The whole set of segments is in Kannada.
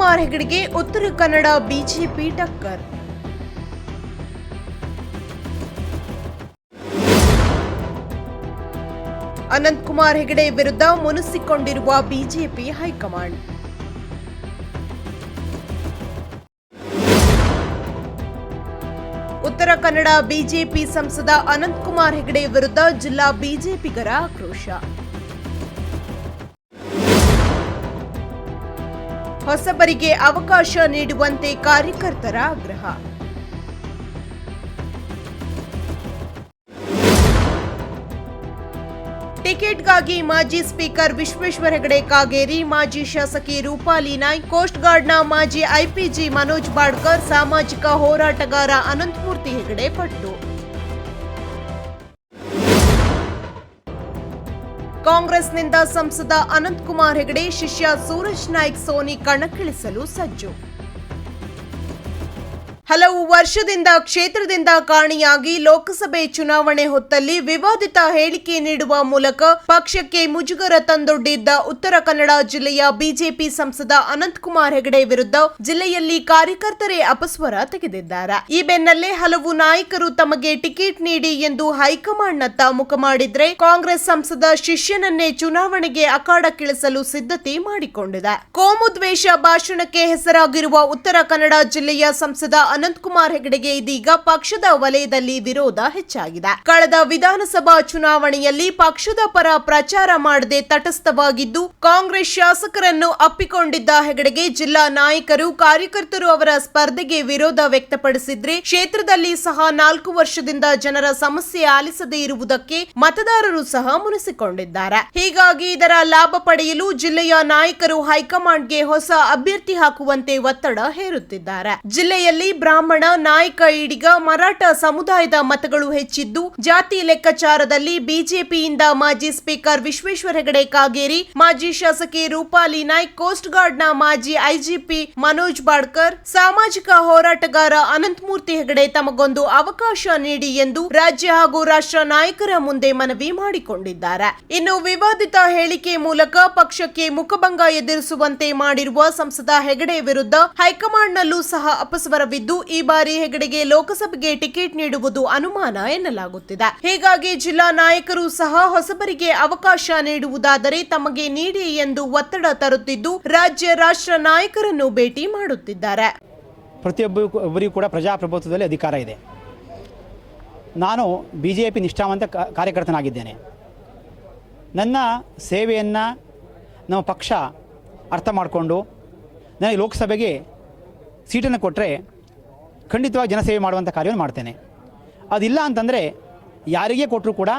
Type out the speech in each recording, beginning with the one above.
ಅನಂತಕುಮಾರ್ ಹೆಗಡೆಗೆ ಉತ್ತರ ಕನ್ನಡ ಬಿಜೆಪಿ ಟಕ್ಕರ್. ಅನಂತಕುಮಾರ್ ಹೆಗಡೆ ವಿರುದ್ಧ ಮುನಿಸಿಕೊಂಡಿರುವ BJP high command. Uttara Kannada BJP ಸಂಸದ ಅನಂತಕುಮಾರ್ ಹೆಗಡೆ ವಿರುದ್ಧ ಜಿಲ್ಲಾ ಬಿಜೆಪಿಗರ ಆಕ್ರೋಶ. ಹೊಸಬರಿಗೆ ಅವಕಾಶ ನೀಡುವಂತೆ ಕಾರ್ಯಕರ್ತರ ಆಗ್ರಹ. ಟಿಕೆಟ್ಗಾಗಿ ಮಾಜಿ ಸ್ಪೀಕರ್ ವಿಶ್ವೇಶ್ವರ ಹೆಗಡೆ ಕಾಗೇರಿ, ಮಾಜಿ ಶಾಸಕಿ ರೂಪಾಲಿ ನಾಯ್, ಕೋಸ್ಟ್ ಗಾರ್ಡ್ನ ಮಾಜಿ ಐಪಿಜಿ ಮನೋಜ್ ಬಾಡ್ಕರ್, ಸಾಮಾಜಿಕ ಹೋರಾಟಗಾರ ಅನಂತಮೂರ್ತಿ ಹೆಗಡೆ ಪಟ್ಟು. ಕಾಂಗ್ರೆಸ್ನಿಂದ ಸಂಸದ ಅನಂತಕುಮಾರ್ ಹೆಗಡೆ ಶಿಷ್ಯ ಸೂರಜ್ ನಾಯ್ಕ್ ಸೋನಿ ಕಣಕ್ಕಿಳಿಸಲು ಸಜ್ಜು. ಹಲವು ವರ್ಷದಿಂದ ಕ್ಷೇತ್ರದಿಂದ ಕಾಣಿಯಾಗಿ ಲೋಕಸಭೆ ಚುನಾವಣೆ ಹೊತ್ತಲ್ಲಿ ವಿವಾದಿತ ಹೇಳಿಕೆ ನೀಡುವ ಮೂಲಕ ಪಕ್ಷಕ್ಕೆ ಮುಜುಗರ ತಂದೊಡ್ಡಿದ್ದ ಉತ್ತರ ಕನ್ನಡ ಜಿಲ್ಲೆಯ ಬಿಜೆಪಿ ಸಂಸದ ಅನಂತಕುಮಾರ್ ಹೆಗಡೆ ವಿರುದ್ಧ ಜಿಲ್ಲೆಯಲ್ಲಿ ಕಾರ್ಯಕರ್ತರೇ ಅಪಸ್ವರ ತೆಗೆದಿದ್ದಾರೆ. ಈ ಬೆನ್ನಲ್ಲೇ ಹಲವು ನಾಯಕರು ತಮಗೆ ಟಿಕೆಟ್ ನೀಡಿ ಎಂದು ಹೈಕಮಾಂಡ್ನತ್ತ ಮುಖ ಮಾಡಿದ್ರೆ ಕಾಂಗ್ರೆಸ್ ಸಂಸದ ಶಿಷ್ಯನನ್ನೇ ಚುನಾವಣೆಗೆ ಅಖಾಡಕ್ಕಿಳಿಸಲು ಸಿದ್ಧತೆ ಮಾಡಿಕೊಂಡಿದೆ. ಕೋಮುದ್ವೇಷ ಭಾಷಣಕ್ಕೆ ಹೆಸರಾಗಿರುವ ಉತ್ತರ ಕನ್ನಡ ಜಿಲ್ಲೆಯ ಸಂಸದ ಅನಂತಕುಮಾರ್ ಹೆಗಡೆಗೆ ಇದೀಗ ಪಕ್ಷದ ವಲಯದಲ್ಲಿ ವಿರೋಧ ಹೆಚ್ಚಾಗಿದೆ. ಕಳೆದ ವಿಧಾನಸಭಾ ಚುನಾವಣೆಯಲ್ಲಿ ಪಕ್ಷದ ಪರ ಪ್ರಚಾರ ಮಾಡದೆ ತಟಸ್ಥವಾಗಿದ್ದು, ಕಾಂಗ್ರೆಸ್ ಶಾಸಕರನ್ನು ಅಪ್ಪಿಕೊಂಡಿದ್ದ ಹೆಗಡೆಗೆ ಜಿಲ್ಲಾ ನಾಯಕರು, ಕಾರ್ಯಕರ್ತರು ಅವರ ಸ್ಪರ್ಧೆಗೆ ವಿರೋಧ ವ್ಯಕ್ತಪಡಿಸಿದ್ರೆ ಕ್ಷೇತ್ರದಲ್ಲಿ ಸಹ ನಾಲ್ಕು ವರ್ಷದಿಂದ ಜನರ ಸಮಸ್ಯೆ ಆಲಿಸದೇ ಇರುವುದಕ್ಕೆ ಮತದಾರರು ಸಹ ಮುನಿಸಿಕೊಂಡಿದ್ದಾರೆ. ಹೀಗಾಗಿ ಇದರ ಲಾಭ ಪಡೆಯಲು ಜಿಲ್ಲೆಯ ನಾಯಕರು ಹೈಕಮಾಂಡ್ಗೆ ಹೊಸ ಅಭ್ಯರ್ಥಿ ಹಾಕುವಂತೆ ಒತ್ತಡ ಹೇರುತ್ತಿದ್ದಾರೆ. ಜಿಲ್ಲೆಯಲ್ಲಿ ಬ್ರಾಹ್ಮಣ, ನಾಯಕ ಈಡಿಗ ಮರಾಠ ಸಮುದಾಯದ ಮತಗಳು ಹೆಚ್ಚಿದ್ದು, ಜಾತಿ ಲೆಕ್ಕಾಚಾರದಲ್ಲಿ ಬಿಜೆಪಿಯಿಂದ ಮಾಜಿ ಸ್ಪೀಕರ್ ವಿಶ್ವೇಶ್ವರ ಹೆಗಡೆ ಕಾಗೇರಿ, ಮಾಜಿ ಶಾಸಕಿ ರೂಪಾಲಿ ನಾಯ್ಕ, ಕೋಸ್ಟ್ ಗಾರ್ಡ್ನ ಮಾಜಿ ಐಜಿಪಿ ಮನೋಜ್ ಬಾಡ್ಕರ್, ಸಾಮಾಜಿಕ ಹೋರಾಟಗಾರ ಅನಂತಮೂರ್ತಿ ಹೆಗಡೆ ತಮಗೊಂದು ಅವಕಾಶ ನೀಡಿ ಎಂದು ರಾಜ್ಯ ಹಾಗೂ ರಾಷ್ಟ್ರ ನಾಯಕರ ಮುಂದೆ ಮನವಿ ಮಾಡಿಕೊಂಡಿದ್ದಾರೆ. ಇನ್ನು ವಿವಾದಿತ ಹೇಳಿಕೆ ಮೂಲಕ ಪಕ್ಷಕ್ಕೆ ಮುಖಭಂಗ ಎದುರಿಸುವಂತೆ ಮಾಡಿರುವ ಸಂಸದ ಹೆಗಡೆ ವಿರುದ್ಧ ಹೈಕಮಾಂಡ್ನಲ್ಲೂ ಸಹ ಅಪಸ್ವರವಿದ್ದು ಈ ಬಾರಿ ಹೆಗಡೆಗೆ ಲೋಕಸಭೆಗೆ ಟಿಕೆಟ್ ನೀಡುವುದು ಅನುಮಾನ ಎನ್ನಲಾಗುತ್ತಿದೆ. ಹೀಗಾಗಿ ಜಿಲ್ಲಾ ನಾಯಕರು ಸಹ ಹೊಸಬರಿಗೆ ಅವಕಾಶ ನೀಡುವುದಾದರೆ ತಮಗೆ ನೀಡಿ ಎಂದು ಒತ್ತಡ ತರುತ್ತಿದ್ದು, ರಾಜ್ಯ ರಾಷ್ಟ್ರ ನಾಯಕರನ್ನು ಭೇಟಿ ಮಾಡುತ್ತಿದ್ದಾರೆ. ಪ್ರತಿಯೊಬ್ಬರಿಗೂ ಕೂಡ ಪ್ರಜಾಪ್ರಭುತ್ವದಲ್ಲಿ ಅಧಿಕಾರ ಇದೆ. ನಾನು ಬಿ ಜೆ ಪಿ ನಿಷ್ಠಾವಂತ ಕಾರ್ಯಕರ್ತನಾಗಿದ್ದೇನೆ. ನನ್ನ ಸೇವೆಯನ್ನು ನಮ್ಮ ಪಕ್ಷ ಅರ್ಥ ಮಾಡಿಕೊಂಡು, ನನಗೆ ಲೋಕಸಭೆಗೆ ಸೀಟನ್ನು ಕೊಟ್ಟರೆ ಖಂಡಿತವಾಗಿ ಜನಸೇವೆ ಮಾಡುವಂಥ ಕಾರ್ಯವನ್ನು ಮಾಡ್ತೇನೆ. ಅದಿಲ್ಲ ಅಂತಂದರೆ ಯಾರಿಗೇ ಕೊಟ್ಟರೂ ಕೂಡ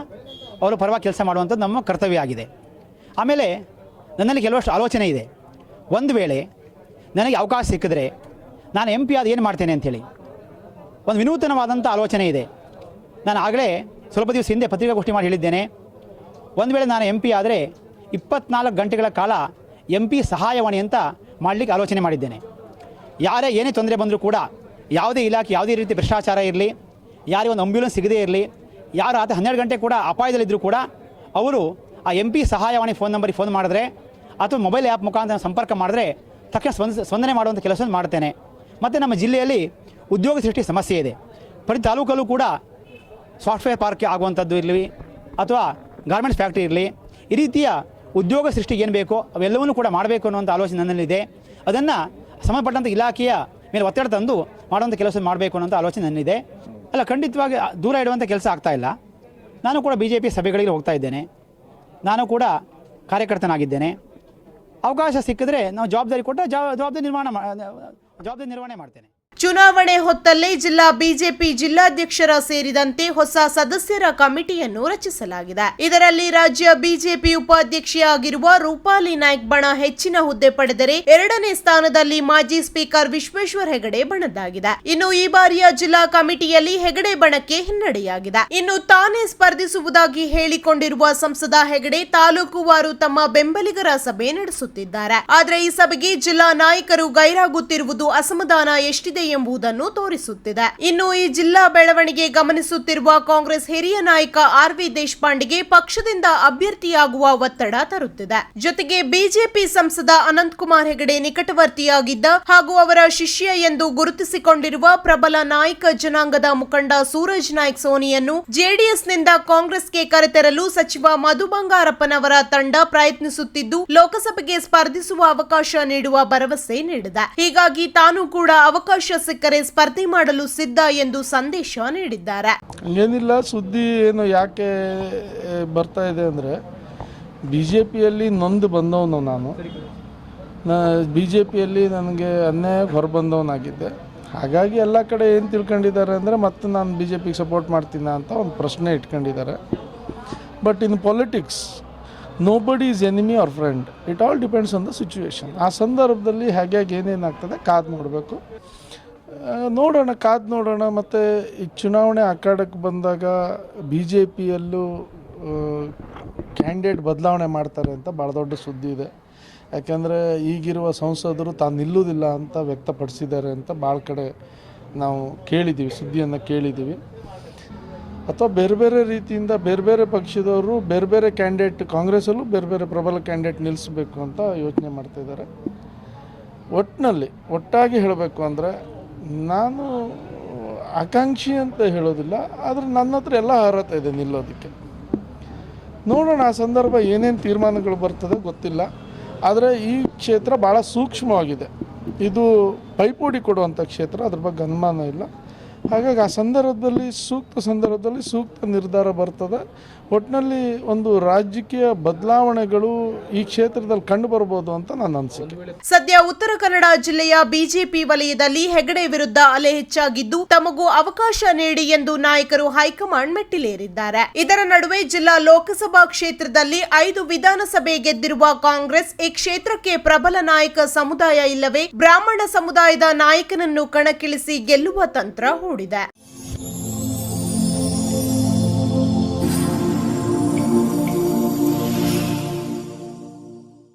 ಅವರು ಪರವಾಗಿ ಕೆಲಸ ಮಾಡುವಂಥದ್ದು ನಮ್ಮ ಕರ್ತವ್ಯ ಆಗಿದೆ. ಆಮೇಲೆ ನನ್ನಲ್ಲಿ ಕೆಲವಷ್ಟು ಆಲೋಚನೆ ಇದೆ. ಒಂದು ವೇಳೆ ನನಗೆ ಅವಕಾಶ ಸಿಕ್ಕಿದ್ರೆ ನಾನು ಎಂ ಪಿ ಆದ ಏನು ಮಾಡ್ತೇನೆ ಅಂಥೇಳಿ ಒಂದು ವಿನೂತನವಾದಂಥ ಆಲೋಚನೆ ಇದೆ. ನಾನು ಆಗಲೇ ಸ್ವಲ್ಪ ದಿವಸ ಹಿಂದೆ ಪತ್ರಿಕಾಗೋಷ್ಠಿ ಮಾಡಿ ಹೇಳಿದ್ದೇನೆ. ಒಂದು ವೇಳೆ ನಾನು ಎಂ ಪಿ ಆದರೆ ಇಪ್ಪತ್ನಾಲ್ಕು ಗಂಟೆಗಳ ಕಾಲ ಎಂ ಪಿ ಸಹಾಯವಾಣಿ ಅಂತ ಮಾಡಲಿಕ್ಕೆ ಆಲೋಚನೆ ಮಾಡಿದ್ದೇನೆ. ಯಾರೇ ಏನೇ ತೊಂದರೆ ಬಂದರೂ ಕೂಡ ಯಾವುದೇ ಇಲಾಖೆ, ಯಾವುದೇ ರೀತಿ ಭ್ರಷ್ಟಾಚಾರ ಇರಲಿ, ಯಾರಿಗೆ ಒಂದು ಆಂಬ್ಯುಲೆನ್ಸ್ ಸಿಗದೇ ಇರಲಿ, ಯಾರು ರಾತ್ರಿ ಹನ್ನೆರಡು ಗಂಟೆ ಕೂಡ ಅಪಾಯದಲ್ಲಿದ್ದರೂ ಕೂಡ ಅವರು ಆ ಎಂ ಪಿ ಸಹಾಯವಾಣಿ ಫೋನ್ ನಂಬರಿಗೆ ಫೋನ್ ಮಾಡಿದ್ರೆ ಅಥವಾ ಮೊಬೈಲ್ ಆ್ಯಪ್ ಮುಖಾಂತರ ಸಂಪರ್ಕ ಮಾಡಿದ್ರೆ ತಕ್ಷಣ ಸ್ಪಂದ, ಸ್ಪಂದನೆ ಮಾಡುವಂಥ ಕೆಲಸವನ್ನು ಮಾಡ್ತೇನೆ. ಮತ್ತು ನಮ್ಮ ಜಿಲ್ಲೆಯಲ್ಲಿ ಉದ್ಯೋಗ ಸೃಷ್ಟಿ ಸಮಸ್ಯೆ ಇದೆ. ಪ್ರತಿ ತಾಲೂಕಲ್ಲೂ ಕೂಡ ಸಾಫ್ಟ್ವೇರ್ ಪಾರ್ಕ್ ಆಗುವಂಥದ್ದು ಇರಲಿ ಅಥವಾ ಗಾರ್ಮೆಂಟ್ಸ್ ಫ್ಯಾಕ್ಟ್ರಿ ಇರಲಿ, ಈ ರೀತಿಯ ಉದ್ಯೋಗ ಸೃಷ್ಟಿಗೆ ಏನು ಬೇಕೋ ಅವೆಲ್ಲವನ್ನೂ ಕೂಡ ಮಾಡಬೇಕು ಅನ್ನುವಂಥ ಆಲೋಚನೆ ನನ್ನಲ್ಲಿದೆ. ಅದನ್ನು ಸಂಬಂಧಪಟ್ಟಂಥ ಇಲಾಖೆಯ ಮೇಲೆ ಒತ್ತಡ ತಂದು ಮಾಡುವಂಥ ಕೆಲಸ ಮಾಡಬೇಕು ಅನ್ನೋಂಥ ಆಲೋಚನೆ ನನ್ನಿದೆ. ಅಲ್ಲ, ಖಂಡಿತವಾಗಿ ದೂರ ಇಡುವಂಥ ಕೆಲಸ ಆಗ್ತಾ ಇಲ್ಲ. ನಾನು ಕೂಡ ಬಿ ಜೆ ಪಿ ಸಭೆಗಳಿಗೆ ಹೋಗ್ತಾ ಇದ್ದೇನೆ. ನಾನು ಕೂಡ ಕಾರ್ಯಕರ್ತನಾಗಿದ್ದೇನೆ. ಅವಕಾಶ ಸಿಕ್ಕಿದ್ರೆ ನಾವು ಜವಾಬ್ದಾರಿ ಕೊಟ್ಟರೆ ಜವಾ- ಜವಾಬ್ದಾರಿ ನಿರ್ಮಾಣ ಜವಾಬ್ದಾರಿ ನಿರ್ವಹಣೆ ಮಾಡ್ತೇನೆ. ಚುನಾವಣೆ ಹೊತ್ತಲ್ಲೇ ಜಿಲ್ಲಾ ಬಿಜೆಪಿ ಜಿಲ್ಲಾಧ್ಯಕ್ಷರ ಸೇರಿದಂತೆ ಹೊಸ ಸದಸ್ಯರ ಕಮಿಟಿಯನ್ನು ರಚಿಸಲಾಗಿದೆ. ಇದರಲ್ಲಿ ರಾಜ್ಯ ಬಿಜೆಪಿ ಉಪಾಧ್ಯಕ್ಷೆಯಾಗಿರುವ ರೂಪಾಲಿ ನಾಯ್ಕ ಬಣ ಹೆಚ್ಚಿನ ಹುದ್ದೆ ಪಡೆದರೆ ಎರಡನೇ ಸ್ಥಾನದಲ್ಲಿ ಮಾಜಿ ಸ್ಪೀಕರ್ ವಿಶ್ವೇಶ್ವರ್ ಹೆಗಡೆ ಬಣದ್ದಾಗಿದೆ. ಇನ್ನು ಈ ಬಾರಿಯ ಜಿಲ್ಲಾ ಕಮಿಟಿಯಲ್ಲಿ ಹೆಗಡೆ ಬಣಕ್ಕೆ ಹಿನ್ನಡೆಯಾಗಿದೆ. ಇನ್ನು ತಾನೇ ಸ್ಪರ್ಧಿಸುವುದಾಗಿ ಹೇಳಿಕೊಂಡಿರುವ ಸಂಸದ ಹೆಗಡೆ ತಾಲೂಕುವಾರು ತಮ್ಮ ಬೆಂಬಲಿಗರ ಸಭೆ ನಡೆಸುತ್ತಿದ್ದಾರೆ. ಆದರೆ ಈ ಸಭೆಗೆ ಜಿಲ್ಲಾ ನಾಯಕರು ಗೈರಾಗುತ್ತಿರುವುದು ಅಸಮಾಧಾನ ಎಷ್ಟಿದೆ ಎಂಬುದನ್ನು ತೋರಿಸುತ್ತಿದೆ. ಇನ್ನು ಈ ಜಿಲ್ಲಾ ಬೆಳವಣಿಗೆ ಗಮನಿಸುತ್ತಿರುವ ಕಾಂಗ್ರೆಸ್ ಹಿರಿಯ ನಾಯಕ ಆರ್ ವಿ ದೇಶಪಾಂಡೆಗೆ ಪಕ್ಷದಿಂದ ಅಭ್ಯರ್ಥಿಯಾಗುವ ಒತ್ತಡ ತರುತ್ತಿದೆ. ಜೊತೆಗೆ ಬಿಜೆಪಿ ಸಂಸದ ಅನಂತಕುಮಾರ್ ಹೆಗಡೆ ನಿಕಟವರ್ತಿಯಾಗಿದ್ದ ಹಾಗೂ ಅವರ ಶಿಷ್ಯ ಎಂದು ಗುರುತಿಸಿಕೊಂಡಿರುವ ಪ್ರಬಲ ನಾಯಕ ಜನಾಂಗದ ಮುಖಂಡ ಸೂರಜ್ ನಾಯ್ಕ್ ಸೋನಿಯನ್ನು ಜೆಡಿಎಸ್ನಿಂದ ಕಾಂಗ್ರೆಸ್ಗೆ ಕರೆತರಲು ಸಚಿವ ಮಧು ಬಂಗಾರಪ್ಪನವರ ತಂಡ ಪ್ರಯತ್ನಿಸುತ್ತಿದ್ದು, ಲೋಕಸಭೆಗೆ ಸ್ಪರ್ಧಿಸುವ ಅವಕಾಶ ನೀಡುವ ಭರವಸೆ ನೀಡಿದೆ. ಹೀಗಾಗಿ ತಾನು ಕೂಡ ಅವಕಾಶ ಸಿಕ್ಕರೆ ಸ್ಪರ್ಧೆ ಮಾಡಲು ಸಿದ್ಧ ಎಂದು ಸಂದೇಶ ನೀಡಿದ್ದಾರೆ. ಏನಿಲ್ಲ ಸುದ್ದಿ ಏನು ಯಾಕೆ ಬರ್ತಾ ಇದೆ ಅಂದರೆ ಬಿ ಜೆ ಪಿಯಲ್ಲಿ ನೊಂದು ಬಂದವನು ನಾನು. ಬಿ ಜೆ ಪಿಯಲ್ಲಿ ನನಗೆ ಅನ್ಯಾಯ ಹೊರಬಂದವನಾಗಿದ್ದೆ. ಹಾಗಾಗಿ ಎಲ್ಲ ಕಡೆ ಏನು ತಿಳ್ಕೊಂಡಿದ್ದಾರೆ ಅಂದರೆ, ಮತ್ತೆ ನಾನು ಬಿ ಜೆ ಪಿಗೆ ಸಪೋರ್ಟ್ ಮಾಡ್ತೀನ ಅಂತ ಒಂದು ಪ್ರಶ್ನೆ ಇಟ್ಕೊಂಡಿದ್ದಾರೆ. But in politics nobody is enemy or friend it all depends on the situation ಆ ಸಂದರ್ಭದಲ್ಲಿ ಹೇಗೆ ಏನೇನಾಗ್ತದೆ ಕಾದು ನೋಡಬೇಕು. ನೋಡೋಣ, ಕಾದು ನೋಡೋಣ. ಮತ್ತು ಈ ಚುನಾವಣೆ ಅಖಾಡಕ್ಕೆ ಬಂದಾಗ ಬಿ ಜೆ ಪಿಯಲ್ಲೂ ಕ್ಯಾಂಡಿಡೇಟ್ ಬದಲಾವಣೆ ಮಾಡ್ತಾರೆ ಅಂತ ಭಾಳ ದೊಡ್ಡ ಸುದ್ದಿ ಇದೆ. ಯಾಕೆಂದರೆ ಈಗಿರುವ ಸಂಸದರು ತಾನು ನಿಲ್ಲುವುದಿಲ್ಲ ಅಂತ ವ್ಯಕ್ತಪಡಿಸಿದ್ದಾರೆ ಅಂತ ಭಾಳ ಕಡೆ ನಾವು ಕೇಳಿದ್ದೀವಿ, ಸುದ್ದಿಯನ್ನು ಕೇಳಿದ್ದೀವಿ. ಅಥವಾ ಬೇರೆ ಬೇರೆ ರೀತಿಯಿಂದ ಬೇರೆ ಬೇರೆ ಪಕ್ಷದವರು ಬೇರೆ ಬೇರೆ ಕ್ಯಾಂಡಿಡೇಟ್, ಕಾಂಗ್ರೆಸ್ಸಲ್ಲೂ ಬೇರೆ ಬೇರೆ ಪ್ರಬಲ ಕ್ಯಾಂಡಿಡೇಟ್ ನಿಲ್ಲಿಸಬೇಕು ಅಂತ ಯೋಚನೆ ಮಾಡ್ತಾಯಿದ್ದಾರೆ ಒಟ್ಟಿನಲ್ಲಿ ಒಟ್ಟಾಗಿ ಹೇಳಬೇಕು ಅಂದರೆ ನಾನು ಆಕಾಂಕ್ಷಿ ಅಂತ ಹೇಳೋದಿಲ್ಲ, ಆದರೆ ನನ್ನ ಹತ್ರ ಎಲ್ಲ ಅರ್ಹತೆ ಇದೆ ನಿಲ್ಲೋದಕ್ಕೆ. ನೋಡೋಣ, ಆ ಸಂದರ್ಭ ಏನೇನು ತೀರ್ಮಾನಗಳು ಬರ್ತದೆ ಗೊತ್ತಿಲ್ಲ, ಆದರೆ ಈ ಕ್ಷೇತ್ರ ಭಾಳ ಸೂಕ್ಷ್ಮವಾಗಿದೆ. ಇದು ಪೈಪೋಟಿ ಕೊಡುವಂಥ ಕ್ಷೇತ್ರ, ಅದ್ರ ಬಗ್ಗೆ ಅನುಮಾನ ಇಲ್ಲ. ಹಾಗಾಗಿ ಆ ಸಂದರ್ಭದಲ್ಲಿ ಸೂಕ್ತ ಸಂದರ್ಭದಲ್ಲಿ ಸೂಕ್ತ ನಿರ್ಧಾರ ಬರ್ತದೆ. ಒಟ್ಟಿನಲ್ಲಿ ಒಂದು ರಾಜಕೀಯ ಬದಲಾವಣೆಗಳು ಈ ಕ್ಷೇತ್ರದಲ್ಲಿ ಕಂಡು ಬರಬಹುದು ಅಂತ ನನ್ನ ಅನಿಸಿಕೆ. ಸದ್ಯ ಉತ್ತರ ಕನ್ನಡ ಜಿಲ್ಲೆಯ ಬಿಜೆಪಿ ವಲಯದಲ್ಲಿ ಹೆಗಡೆ ವಿರುದ್ಧ ಅಲೆ ಹೆಚ್ಚಾಗಿದ್ದು, ತಮಗೂ ಅವಕಾಶ ನೀಡಿ ಎಂದು ನಾಯಕರು ಹೈಕಮಾಂಡ್ ಮೆಟ್ಟಿಲೇರಿದ್ದಾರೆ. ಇದರ ನಡುವೆ ಜಿಲ್ಲಾ ಲೋಕಸಭಾ ಕ್ಷೇತ್ರದಲ್ಲಿ ಐದು ವಿಧಾನಸಭೆ ಗೆದ್ದಿರುವ ಕಾಂಗ್ರೆಸ್, ಈ ಕ್ಷೇತ್ರಕ್ಕೆ ಪ್ರಬಲ ನಾಯಕ ಸಮುದಾಯ ಇಲ್ಲವೇ ಬ್ರಾಹ್ಮಣ ಸಮುದಾಯದ ನಾಯಕನನ್ನು ಕಣಕ್ಕಿಳಿಸಿ ಗೆಲ್ಲುವ ತಂತ್ರ that.